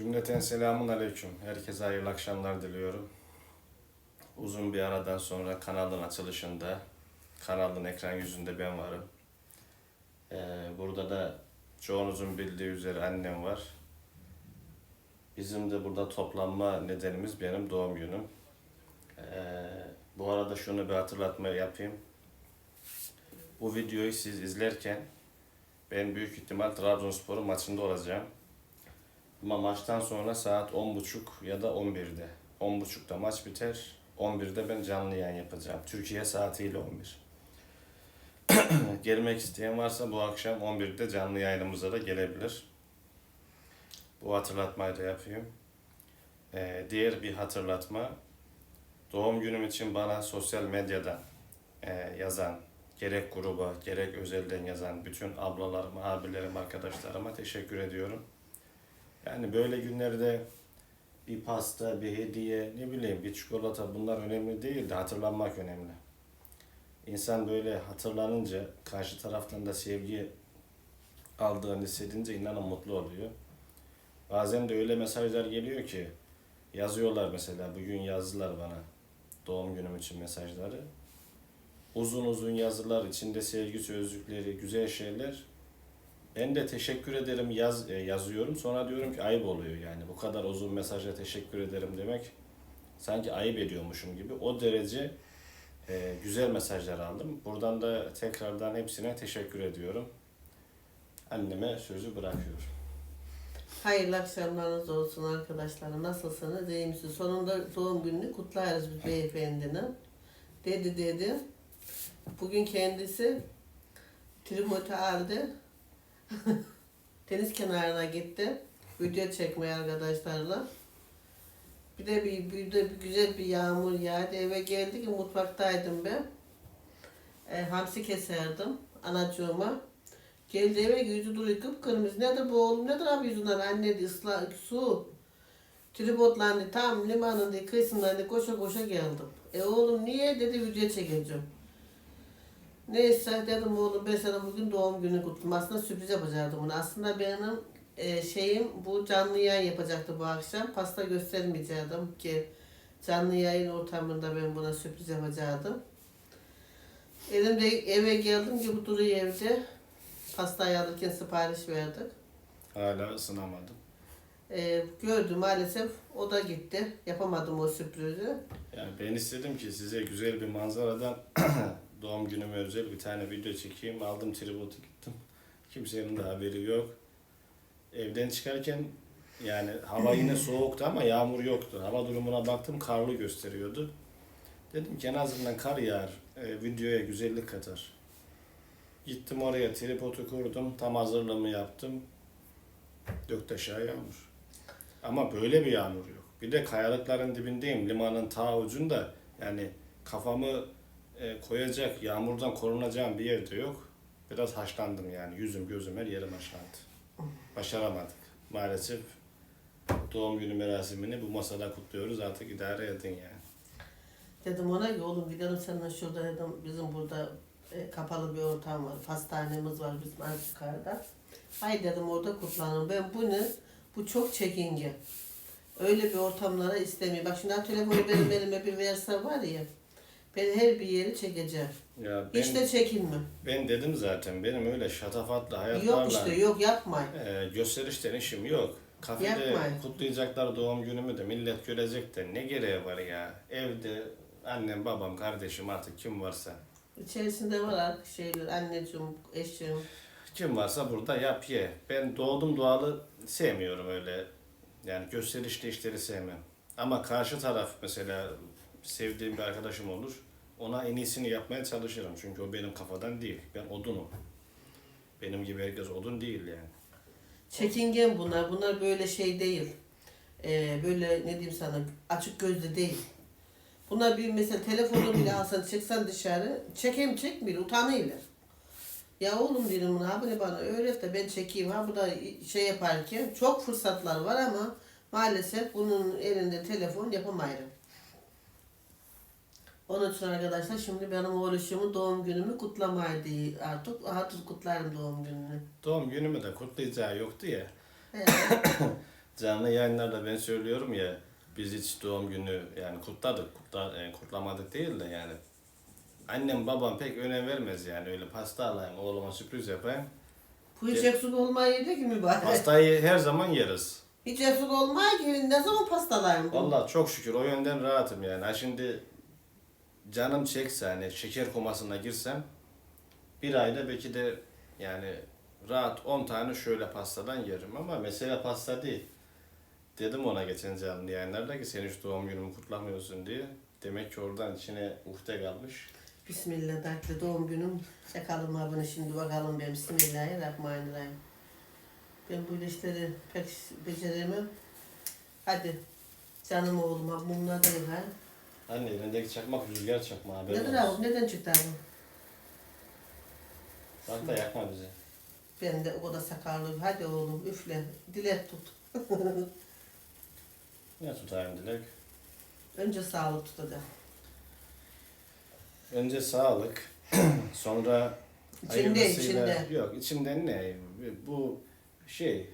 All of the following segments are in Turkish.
Cümleten selamun aleyküm. Herkese hayırlı akşamlar diliyorum. Uzun bir aradan sonra kanalın açılışında, kanalın ekran yüzünde ben varım. Ee, burada da çoğunuzun bildiği üzere annem var. Bizim de burada toplanma nedenimiz benim doğum günüm. Ee, bu arada şunu bir hatırlatma yapayım. Bu videoyu siz izlerken ben büyük ihtimal Trabzonspor'un maçında olacağım. Ama maçtan sonra saat 10.30 ya da 11'de. 10.30'da maç biter. 11'de ben canlı yayın yapacağım. Türkiye saatiyle 11. Gelmek isteyen varsa bu akşam 11'de canlı yayınımıza da gelebilir. Bu hatırlatmayı da yapayım. Ee, diğer bir hatırlatma. Doğum günüm için bana sosyal medyadan e, yazan, gerek gruba, gerek özelden yazan bütün ablalarıma, abilerim, arkadaşlarıma teşekkür ediyorum. Yani böyle günlerde bir pasta, bir hediye, ne bileyim bir çikolata bunlar önemli değil de hatırlanmak önemli. İnsan böyle hatırlanınca karşı taraftan da sevgi aldığını hissedince inanın mutlu oluyor. Bazen de öyle mesajlar geliyor ki yazıyorlar mesela bugün yazdılar bana doğum günüm için mesajları. Uzun uzun yazılar içinde sevgi sözcükleri, güzel şeyler. Ben de teşekkür ederim yaz e, yazıyorum. Sonra diyorum ki ayıp oluyor yani. Bu kadar uzun mesaja teşekkür ederim demek sanki ayıp ediyormuşum gibi. O derece e, güzel mesajlar aldım. Buradan da tekrardan hepsine teşekkür ediyorum. Anneme sözü bırakıyorum. Hayırlı akşamlarınız olsun arkadaşlar. Nasılsınız? İyi misiniz? Sonunda doğum gününü kutlarız biz beyefendinin. Dedi dedi. Bugün kendisi Trimot'u aldı. Deniz kenarına gitti. Video çekmeye arkadaşlarla. Bir de bir, bir de bir güzel bir yağmur yağdı. Eve geldik mutfaktaydım ben. E, hamsi keserdim anacığıma. Geldi eve yüzü duruyor kıpkırmızı. Nedir bu oğlum? Nedir abi yüzünden? Anne dedi ıslak su. Tripodlandı tam limanın kıyısından koşa koşa geldim. E oğlum niye dedi video çekeceğim. Neyse dedim oğlum ben sana bugün doğum günü kutlam. Aslında sürpriz yapacaktım bunu. Aslında benim e, şeyim bu canlı yayın yapacaktı bu akşam. Pasta göstermeyecektim ki canlı yayın ortamında ben buna sürpriz yapacaktım. Elimde eve geldim ki bu duruyor evde. Pastayı alırken sipariş verdik. Hala ısınamadım. Ee, gördüm maalesef o da gitti. Yapamadım o sürprizi. Yani ben istedim ki size güzel bir manzaradan doğum günüme özel bir tane video çekeyim. Aldım tripodu gittim. Kimsenin de haberi yok. Evden çıkarken yani hava yine soğuktu ama yağmur yoktu. Hava durumuna baktım karlı gösteriyordu. Dedim ki en azından kar yağar. e, videoya güzellik katar. Gittim oraya tripodu kurdum. Tam hazırlığımı yaptım. Döktü aşağı yağmur. Ama böyle bir yağmur yok. Bir de kayalıkların dibindeyim. Limanın ta ucunda. Yani kafamı e, koyacak, yağmurdan korunacağım bir yerde yok. Biraz haşlandım yani. Yüzüm, gözüm, her yerim haşlandı. Başaramadık. Maalesef doğum günü merasimini bu masada kutluyoruz. Artık idare edin yani. Dedim ona ki oğlum gidelim seninle şurada dedim bizim burada e, kapalı bir ortam var. Pastanemiz var bizim az yukarıda. Hay dedim orada kutlanın. Ben bunu bu çok çekingen. Öyle bir ortamlara istemiyorum. Bak şimdi telefonu benim elime bir verse var ya. Ben her bir yeri çekeceğim. Ya ben, Hiç de çekinmem. ben dedim zaten benim öyle şatafatlı hayatlarla Yok işte yok yapmayın. e, gösterişten işim yok. Kafede Yapmayın. kutlayacaklar doğum günümü de millet görecek de ne gereği var ya. Evde annem, babam, kardeşim artık kim varsa. İçerisinde var artık şeyler anneciğim, eşim. Kim varsa burada yap ye. Ben doğdum doğalı sevmiyorum öyle. Yani gösterişli işleri sevmem. Ama karşı taraf mesela sevdiğim bir arkadaşım olur. Ona en iyisini yapmaya çalışırım. Çünkü o benim kafadan değil. Ben odunum. Benim gibi herkes odun değil yani. Çekingen bunlar. Bunlar böyle şey değil. Ee, böyle ne diyeyim sana açık gözlü değil. Bunlar bir mesela telefonu bile alsan çıksan dışarı çekeyim çekmiyor utanıyorlar. Ya oğlum dedim bunu abi bana öğret de ben çekeyim ha bu da şey yaparken çok fırsatlar var ama maalesef bunun elinde telefon yapamayırım. Onun için arkadaşlar şimdi benim oğluşumun doğum günümü kutlamaydı artık. Artık kutlarım doğum gününü. Doğum günümü de kutlayacağı yoktu ya. He. canlı yayınlarda ben söylüyorum ya biz hiç doğum günü yani kutladık, kutla, e, kutlamadık değil de yani annem babam pek önem vermez yani öyle pasta alayım oğluma sürpriz yapayım. Bu hiç eksik olmayı ki mübarek. Pastayı her zaman yeriz. Hiç eksik olmayı ki ne zaman pastalayım bu? Vallahi çok şükür o yönden rahatım yani. Ha şimdi canım çekse hani şeker komasına girsem bir ayda belki de yani rahat 10 tane şöyle pastadan yerim ama mesele pasta değil. Dedim ona geçen canlı yayınlarda ki sen hiç doğum günümü kutlamıyorsun diye. Demek ki oradan içine uhde kalmış. Bismillah dertli doğum günüm. Çakalım ha bunu şimdi bakalım ben. Bismillahirrahmanirrahim. Ben bu işleri pek beceremem. Hadi. Canım oğluma mumları da yıkar. Anne elindeki çakmak rüzgar çakma haberin Nedir olsun. abi? Neden çıktı abi? Bak da yakma bizi. Ben de o kadar sakarlı. Hadi oğlum üfle. Dilek tut. Ne tutayım Dilek? Önce sağlık tutacağım. Önce sağlık, sonra İçinde, hayırlısıyla- içinde. Yok içimden ne? Bu şey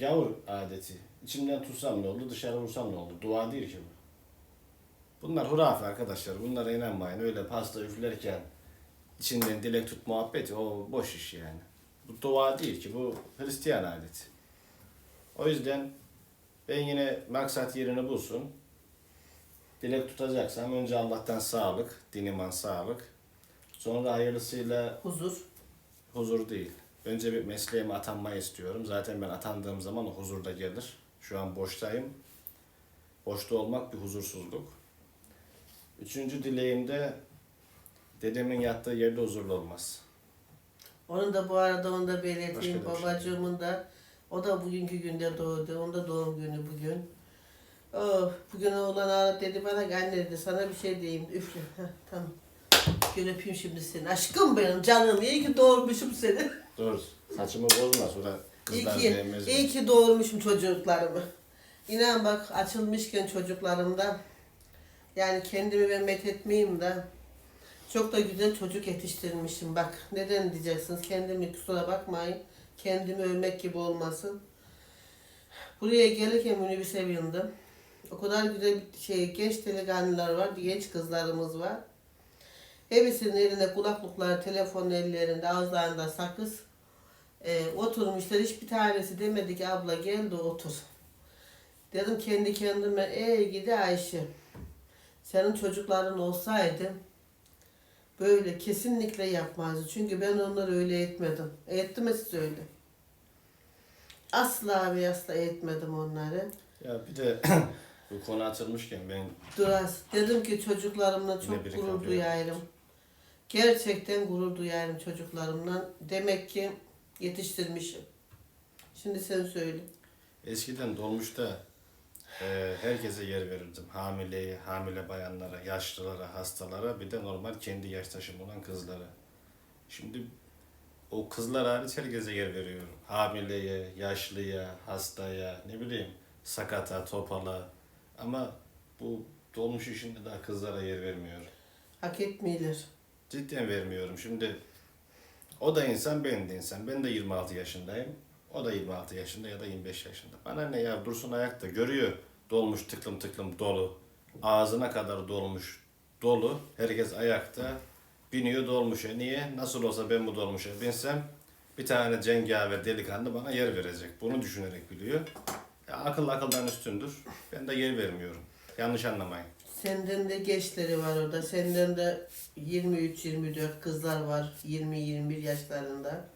gavur adeti. İçimden tutsam ne oldu, dışarı vursam ne oldu? Dua değil ki bu. Bunlar hurafe arkadaşlar. Bunlara inanmayın. Öyle pasta üflerken içinden dilek tut muhabbeti o boş iş yani. Bu dua değil ki. Bu Hristiyan adeti. O yüzden ben yine maksat yerini bulsun. Dilek tutacaksam önce Allah'tan sağlık, din iman sağlık. Sonra hayırlısıyla Huzur. huzur değil. Önce bir mesleğime atanmayı istiyorum. Zaten ben atandığım zaman o huzur da gelir. Şu an boştayım. Boşta olmak bir huzursuzluk. Üçüncü dileğim de dedemin yattığı yerde huzurlu olmaz. Onun da bu arada onu da Başka belirteyim. da bir şey Babacığımın da o da bugünkü günde doğdu. Onun da doğum günü bugün. Oh, bugün oğlan aradı dedi bana anne dedi sana bir şey diyeyim. Üfle. Heh, tamam. Gel öpeyim şimdi seni. Aşkım benim canım. İyi ki doğurmuşum seni. Dur. Saçımı bozma sonra İyi kızlar ki, beğenmez. iyi ki doğurmuşum çocuklarımı. İnan bak açılmışken çocuklarımdan yani kendimi ben methetmeyeyim de çok da güzel çocuk yetiştirmişim bak. Neden diyeceksiniz? Kendimi kusura bakmayın. Kendimi övmek gibi olmasın. Buraya gelirken minibüse bindim. O kadar güzel şey, genç delikanlılar var, genç kızlarımız var. Hepsinin elinde kulaklıklar, telefon ellerinde, ağızlarında sakız. Ee, oturmuşlar. Hiçbir tanesi demedi ki abla gel de otur. Dedim kendi kendime ey gidi Ayşe. Senin çocukların olsaydı böyle kesinlikle yapmazdı. Çünkü ben onları öyle etmedim. Ettim mi size öyle? Asla ve asla etmedim onları. Ya bir de bu konu açılmışken ben Duras. Dedim ki çocuklarımla çok gurur kalıyor. duyarım. Gerçekten gurur duyarım çocuklarımdan. Demek ki yetiştirmişim. Şimdi sen söyle. eskiden dolmuşta e, herkese yer verirdim. Hamileye, hamile bayanlara, yaşlılara, hastalara bir de normal kendi yaş taşım olan kızlara. Şimdi o kızlar hariç herkese yer veriyorum. Hamileye, yaşlıya, hastaya, ne bileyim sakata, topala. Ama bu dolmuş işinde daha kızlara yer vermiyorum. Hak etmiyorlar. Cidden vermiyorum. Şimdi o da insan, ben de insan. Ben de 26 yaşındayım. O da 26 yaşında ya da 25 yaşında. Bana ne ya dursun ayakta görüyor. Dolmuş tıklım tıklım dolu. Ağzına kadar dolmuş dolu. Herkes ayakta. Biniyor dolmuşa. Niye? Nasıl olsa ben bu dolmuşa binsem bir tane cengaver delikanlı bana yer verecek. Bunu düşünerek biliyor. Ya akıl akıldan üstündür. Ben de yer vermiyorum. Yanlış anlamayın. Senden de gençleri var orada. Senden de 23-24 kızlar var. 20-21 yaşlarında.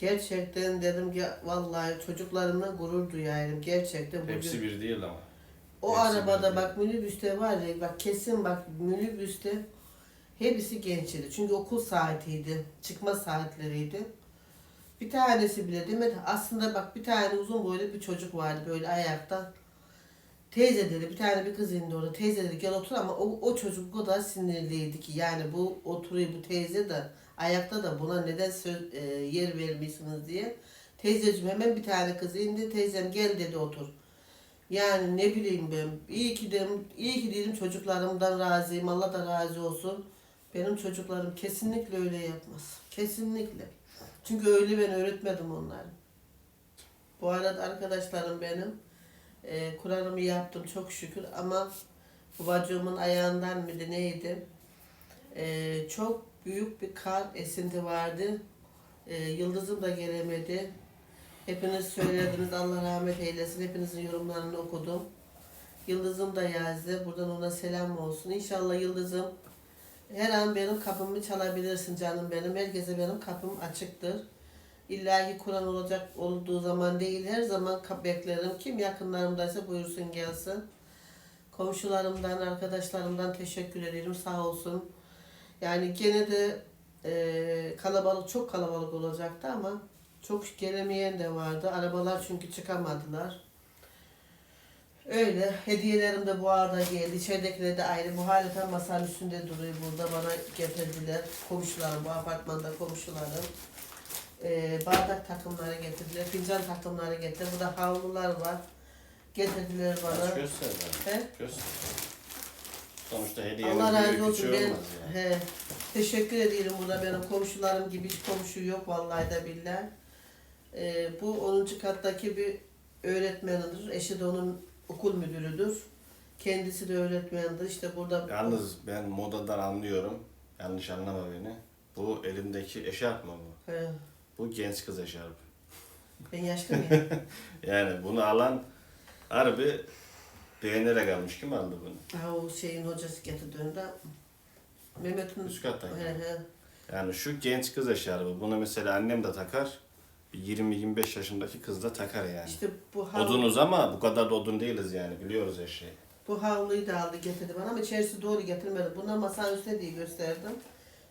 Gerçekten dedim ki vallahi çocuklarımla gurur duyarım. Gerçekten bugün. Hepsi bir değil ama. O hepsi arabada bir bak minibüste var ya bak kesin bak minibüste hepsi gençti. Çünkü okul saatiydi. Çıkma saatleriydi. Bir tanesi bile demedi. Aslında bak bir tane uzun boylu bir çocuk vardı böyle ayakta. Teyze dedi bir tane bir kız indi orada. Teyze dedi gel otur ama o, o çocuk o kadar sinirliydi ki yani bu oturuyor bu teyze de ayakta da buna neden söz, e, yer vermişsiniz diye. Teyzeciğim hemen bir tane kız indi. Teyzem gel dedi otur. Yani ne bileyim ben. İyi ki dedim, iyi ki dedim çocuklarımdan razıyım. Allah da razı olsun. Benim çocuklarım kesinlikle öyle yapmaz. Kesinlikle. Çünkü öyle ben öğretmedim onları. Bu arada arkadaşlarım benim. E, Kur'an'ımı yaptım çok şükür ama babacığımın ayağından mıydı neydi? E, çok büyük bir kar esinti vardı. E, Yıldızım da gelemedi. Hepiniz söylediniz Allah rahmet eylesin. Hepinizin yorumlarını okudum. Yıldızım da yazdı. Buradan ona selam olsun. İnşallah Yıldızım her an benim kapımı çalabilirsin canım benim. Herkese benim kapım açıktır. İlla ki Kur'an olacak olduğu zaman değil. Her zaman beklerim. Kim yakınlarımdaysa buyursun gelsin. Komşularımdan, arkadaşlarımdan teşekkür ederim. Sağ olsun. Yani gene de e, kalabalık, çok kalabalık olacaktı ama çok gelemeyen de vardı. Arabalar çünkü çıkamadılar. Öyle. Hediyelerim de bu arada geldi. İçeridekileri de ayrı. Bu haleten masanın üstünde duruyor burada. Bana getirdiler. Komşularım, bu apartmanda komşularım. Ee, bardak takımları getirdiler. Fincan takımları getirdiler. Burada havlular var. Getirdiler bana. göster. He? Göster. Sonuçta hediyenin Allah razı olsun. Ben, yani. he, teşekkür ederim burada benim komşularım gibi hiç komşu yok vallahi de billahi. Ee, bu 10. kattaki bir öğretmenidir. Eşi de onun okul müdürüdür. Kendisi de öğretmendir. İşte burada Yalnız ben modadan anlıyorum. Yanlış anlama beni. Bu elimdeki eşarp mı bu? He, Bu genç kız eşarpı. ben yaşlı mıyım? Yani bunu alan harbi beğenerek almış. Kim aldı bunu? ha, o şeyin hocası getirdi önde. Mehmet'in Üst he, he. Yani şu genç kız eşarbı. Bunu mesela annem de takar. Bir 20-25 yaşındaki kız da takar yani. İşte bu havlu, Odunuz ama bu kadar da odun değiliz yani. Biliyoruz eşeği. bu havluyu da aldı getirdi bana ama içerisi doğru getirmedi. Bunlar masanın üstüne diye gösterdim.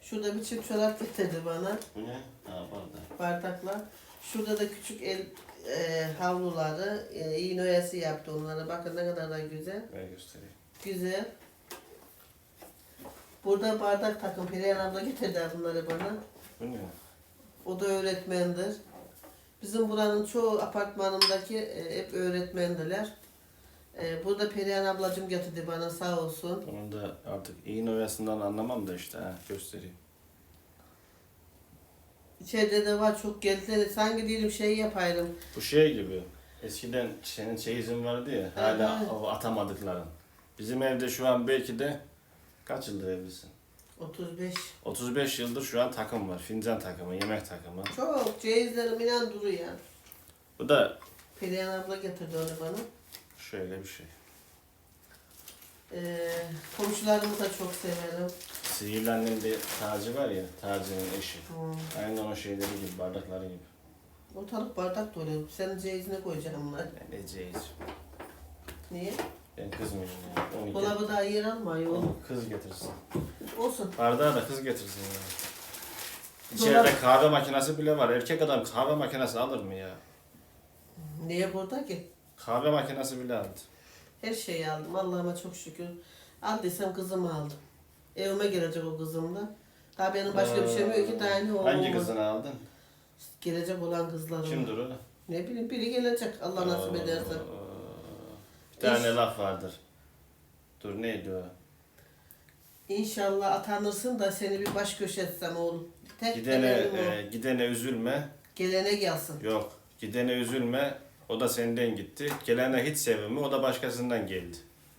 Şurada bir çift çorap getirdi bana. Bu ne? Ha pardon. bardaklar. Şurada da küçük el e, havluları, e, iğne oyası yaptı onlara. Bakın ne kadar da güzel. Ver göstereyim. Güzel. Burada bardak takım. Perihan abla getirdi bunları bana. Bu ne? O da öğretmendir. Bizim buranın çoğu apartmanımdaki e, hep öğretmendiler. E, burada Perihan ablacığım getirdi bana sağ olsun. Bunu da artık iğne oyasından anlamam da işte ha göstereyim. İçeride de var çok geldi. Sanki diyelim şey yapayım. Bu şey gibi. Eskiden senin çeyizin vardı ya. Hala Evet. o atamadıkların. Bizim evde şu an belki de kaç yıldır evlisin? 35. 35 yıldır şu an takım var. Fincan takımı, yemek takımı. Çok ceyizlerim inan duruyor. Bu da Perihan abla getirdi onu bana. şöyle bir şey. Ee, komşularımı da çok severim. Sihirli de tacı var ya, tacının eşi. Hmm. Aynen o şeyleri gibi, bardakları gibi. Ortalık bardak dolu. Senin ceyizine koyacağım bunları. Ben ne ceyiz. Niye? Ben kızmıyorum ya. Onu Dolabı daha yer almıyor oğlum. Onu kız getirsin. Olsun. Bardağı da kız getirsin ya. Dolap- İçeride kahve makinesi bile var. Erkek adam kahve makinesi alır mı ya? Niye burada ki? Kahve makinesi bile aldı. Her şeyi aldım. Allah'ıma çok şükür. Aldıysam kızımı aldım. Evime gelecek o kızım da. Daha benim başka bir şeyim yok ki daha ne oğlum Hangi var. kızını aldın? Gelecek olan kızlarım. Kimdir o? Ne bileyim biri gelecek Allah nasip ederse. Bir tane İş- laf vardır. Dur neydi o? İnşallah atanırsın da seni bir baş köşe etsem oğlum. Tek Gidene, o. e, gidene üzülme. Gelene gelsin. Yok. Gidene üzülme. O da senden gitti. Gelene hiç sevinme. O da başkasından geldi.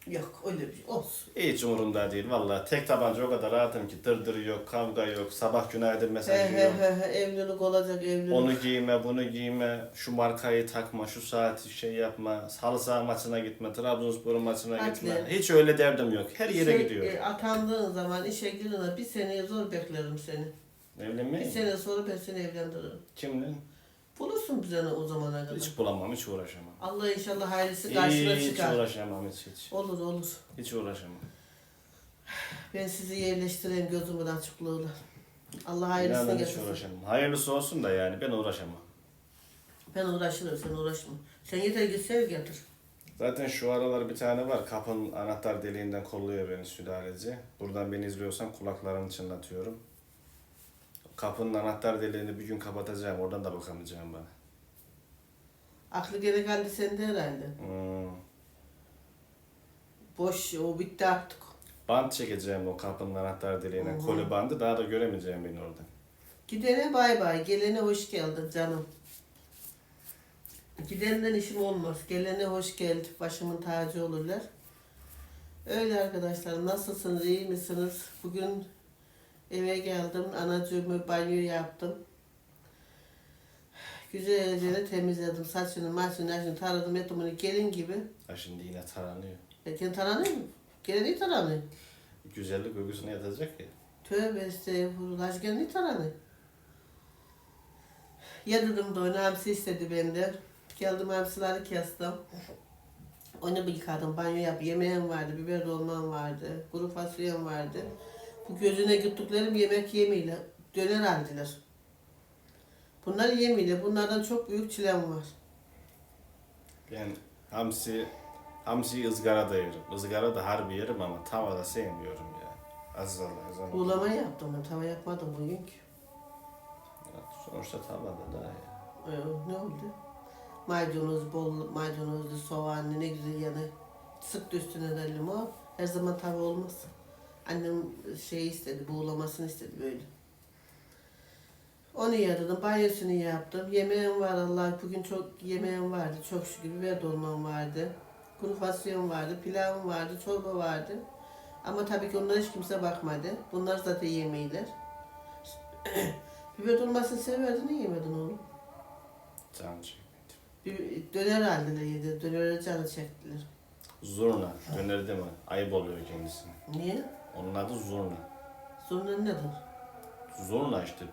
Yok öyle bir şey olsun. Hiç umurumda değil vallahi. Tek tabanca o kadar rahatım ki dırdır yok, kavga yok, sabah günaydın He mesajı he yok. he he evlilik olacak evlilik. Onu giyme, bunu giyme, şu markayı takma, şu saati şey yapma, halı saha maçına gitme, Trabzonspor maçına Haklı. gitme. Hiç öyle derdim yok. Her yere Şey, gidiyor. e, atandığın zaman işe girdiğinde bir seneye zor beklerim seni. Bir Evlenmeyi mi? sene sonra ben seni evlendiririm. Kimle? Bulursun ne o zamana kadar. Hiç bulamam, hiç uğraşamam. Allah inşallah hayırlısı karşına Hiç çıkar. uğraşamam, hiç hiç. Olur olur. Hiç uğraşamam. Ben sizi yerleştireyim gözümün açıklığıyla. Allah hayırlısını İnanın hiç getirsin. uğraşamam. Hayırlısı olsun da yani ben uğraşamam. Ben uğraşırım sen uğraşma. Sen yeter ki sev getir. Zaten şu aralar bir tane var. Kapının anahtar deliğinden kolluyor beni sülaleci. Buradan beni izliyorsan kulaklarını çınlatıyorum. Kapının anahtar deliğini bir gün kapatacağım. Oradan da bakamayacağım bana. Aklı gene geldi sende herhalde. Hmm. Boş o bitti artık. Bant çekeceğim o kapının anahtar deliğine. Hı. Koli bandı. Daha da göremeyeceğim beni oradan. Gidene bay bay. Gelene hoş geldin canım. Gidenden işim olmaz. Gelene hoş geldi. Başımın tacı olurlar. Öyle arkadaşlar. Nasılsınız? iyi misiniz? Bugün eve geldim. Anacığımı banyo yaptım. Güzelce de temizledim. Saçını, maçını, yaşını taradım. Ettim onu gelin gibi. Ha şimdi yine taranıyor. E, kendi taranıyor mu? Gene değil taranıyor. Güzellik öyküsüne yatacak ya. Tövbe estağfurullah. Gene değil taranıyor. Yadırdım da onu hamsi istedi benden. Geldim hamsileri kestim. Onu bir yıkadım, banyo yap. Yemeğim vardı, biber dolmam vardı, kuru fasulyem vardı. Bu gözüne gittiklerim yemek yemiyle döner aldılar. Bunlar yemiyle, bunlardan çok büyük çilem var. Ben hamsi, hamsiyi ızgarada yerim. Izgarada harbi yerim ama tavada sevmiyorum ya. Aziz Allah, aziz Allah. Buğulama yaptım ben, tava yapmadım bugün ki. Ya, Sonuçta tavada da ya. Ee, ne oldu? Maydanoz, bol maydanozlu, soğanlı ne güzel yanı. Sık üstüne de limon. Her zaman tava olmaz. Annem şey istedi, buğulamasını istedi böyle. Onu yaradım, banyosunu yaptım. Yemeğim var Allah, bugün çok yemeğim vardı. Çok şükür biber dolmam vardı. Kuru fasulyem vardı, pilavım vardı, çorba vardı. Ama tabii ki onlara hiç kimse bakmadı. Bunlar zaten yemeğiler. biber dolmasını severdin, niye yemedin oğlum? Can çekmedi. Bir döner aldılar yedi. Dönere canı çektiler. Zurna, döner değil mi? Ayıp oluyor kendisine. Niye? Onun adı zurna. Zurna nedir? Zurna işte.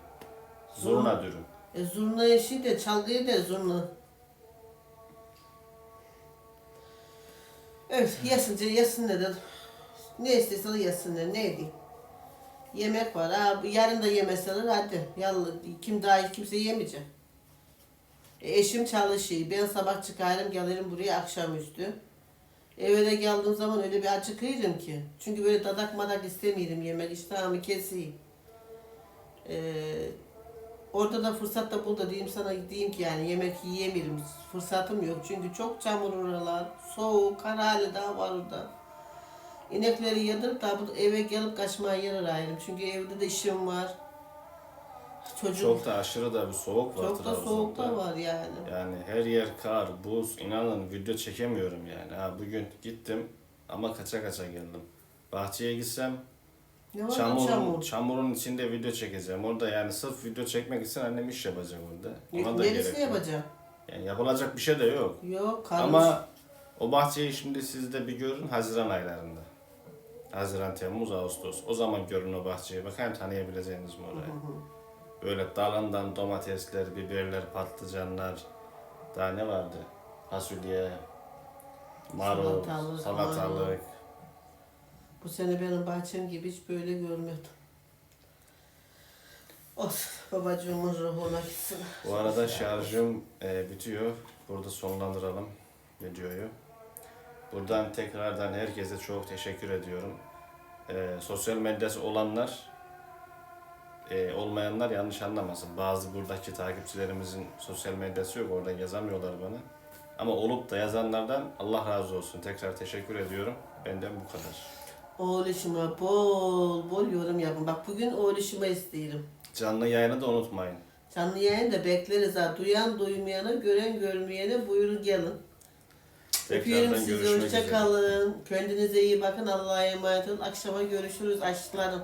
Zurna dürüm. E zurna eşi de çalgıyı da zurna. Evet yesince yesin dedim. Ne istiyorsan yesinler ne diyeyim. Yemek var ha yarın da yemeseler hadi. Yallah kim daha kimse yemeyecek. E, eşim çalışıyor. Ben sabah çıkarım gelirim buraya akşamüstü. Eve de geldiğim zaman öyle bir acıkıyorum ki. Çünkü böyle dadak madak istemiyorum yemek. İştahımı keseyim. Ee, orada da fırsat da bul da diyeyim sana diyeyim ki yani yemek yiyemiyorum. Fırsatım yok. Çünkü çok çamur oralar. Soğuk, kar hali daha var orada. İnekleri yadırıp da eve gelip kaçmaya yer arayırım. Çünkü evde de işim var. Çocuk Çok da aşırı da bir soğuk var çok da Trabzon'da. soğuk da var yani. Yani her yer kar, buz, inanın video çekemiyorum yani. Ha, bugün gittim ama kaça kaça geldim. Bahçeye gitsem Ne var çamurun, çamur? çamurun içinde video çekeceğim. Orada yani sırf video çekmek için annem iş yapacak orada. Ona da Neresini gerek yok. yapacağım? Yani yapılacak bir şey de yok. Yok karmış. Ama o bahçeyi şimdi siz de bir görün Haziran aylarında. Haziran, Temmuz, Ağustos. O zaman görün o bahçeyi. Bakayım tanıyabileceğiniz mi orayı? Böyle dalından domatesler, biberler, patlıcanlar. Daha ne vardı? Fasulye, marul, Salatalık, salatalık. Bu sene benim bahçem gibi hiç böyle görmedim. Of babacığımın ruhuna gitsin. Bu arada şarjım e, bitiyor. Burada sonlandıralım videoyu. Buradan tekrardan herkese çok teşekkür ediyorum. E, sosyal medyası olanlar, e, olmayanlar yanlış anlamasın. Bazı buradaki takipçilerimizin sosyal medyası yok. Orada yazamıyorlar bana. Ama olup da yazanlardan Allah razı olsun. Tekrar teşekkür ediyorum. Benden bu kadar. Oğluşuma bol bol yorum yapın. Bak bugün oğluşuma isteyelim. Canlı yayını da unutmayın. Canlı yayın da bekleriz ha. Duyan duymayana, gören görmeyene buyurun gelin. Öpüyorum Tekrardan sizi. görüşmek Hoşça üzere. kalın. Kendinize iyi bakın. Allah'a emanet olun. Akşama görüşürüz aşklarım.